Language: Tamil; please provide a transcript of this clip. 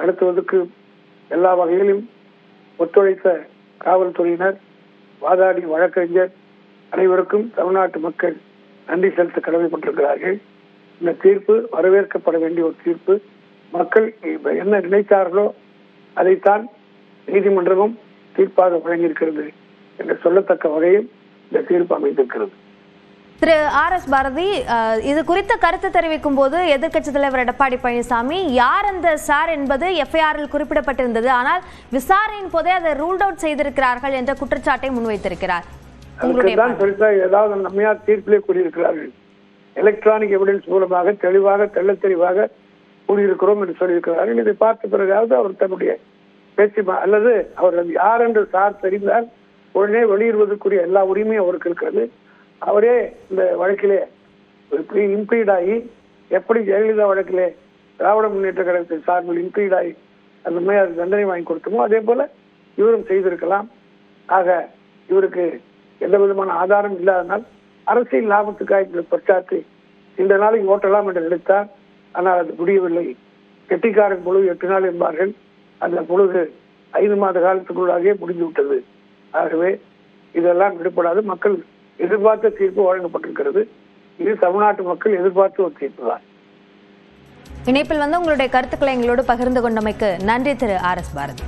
நடத்துவதற்கு எல்லா வகையிலும் ஒத்துழைத்த காவல்துறையினர் வாதாடி வழக்கறிஞர் அனைவருக்கும் தமிழ்நாட்டு மக்கள் நன்றி செலுத்த கடமைப்பட்டிருக்கிறார்கள். இந்த தீர்ப்பு வரவேற்கப்பட வேண்டிய ஒரு தீர்ப்பு. மக்கள் என்ன நினைத்தார்களோ அதைத்தான் நீதிமன்றமும் தீர்ப்பாக வழங்கியிருக்கிறது என்று சொல்லத்தக்க வகையில் இந்த தீர்ப்பு அமைந்திருக்கிறது. திரு ஆர் எஸ் பாரதி இது குறித்த கருத்து தெரிவிக்கும் போது எதிர்க்கட்சித் தலைவர் எடப்பாடி பழனிசாமி யார் அந்த சார் என்பது எஃப்ஐஆரில் குறிப்பிடப்பட்டிருந்தது. ஆனால் விசாரணையின் போதே அதை ரூல்ட் அவுட் செய்திருக்கிறார்கள் என்ற குற்றச்சாட்டை முன்வைத்திருக்கிறார். ஏதாவது நம்மையார் தீர்ப்பிலே கூறியிருக்கிறார்கள். எலக்ட்ரானிக் எவிடன்ஸ் மூலமாக தெளிவாக தெள்ளத் தெளிவாக கூறியிருக்கிறோம் என்று சொல்லியிருக்கிறார்கள். இதை பார்த்த பிறகாவது அவர் தன்னுடைய பேச்சு அல்லது அவர் யார் என்று சார் தெரிந்தால் உடனே வெளியிடுவதற்குரிய எல்லா உரிமையும் அவருக்கு இருக்கிறது. அவரே இந்த வழக்கிலே இம்ப்ளீட் ஆகி எப்படி ஜெயலலிதா வழக்கிலே திராவிட முன்னேற்ற கழகத்தின் சார்பில் இம்ப்ளீட் ஆகி அந்த மாதிரி அது தண்டனை வாங்கி கொடுத்தோமோ அதே போல இவரும் செய்திருக்கலாம். ஆக இவருக்கு எந்த விதமான ஆதாரம் இல்லாதனால் அரசியல் லாபத்துக்காக இந்த பிரச்சாரத்தை இந்த நாளைக்கு ஓட்டலாம் என்று நினைத்தார். ஆனால் அது முடியவில்லை. கெட்டிக்காரன் பொழுது எட்டு நாள் என்பார்கள். அந்த பொழுது ஐந்து மாத காலத்துக்குள்ளாகவே முடிந்துவிட்டது. ஆகவே இதெல்லாம் விடுபடாது. மக்கள் எதிர்பார்த்த தீர்ப்பு வழங்கப்பட்டிருக்கிறது. இது தமிழ்நாட்டு மக்கள் எதிர்பார்த்த ஒரு தீர்ப்பு தான் இணைப்பில் வந்து உங்களுடைய கருத்துக்களை எங்களோடு பகிர்ந்து கொண்டமைக்கு நன்றி திரு ஆர் எஸ் பாரதி.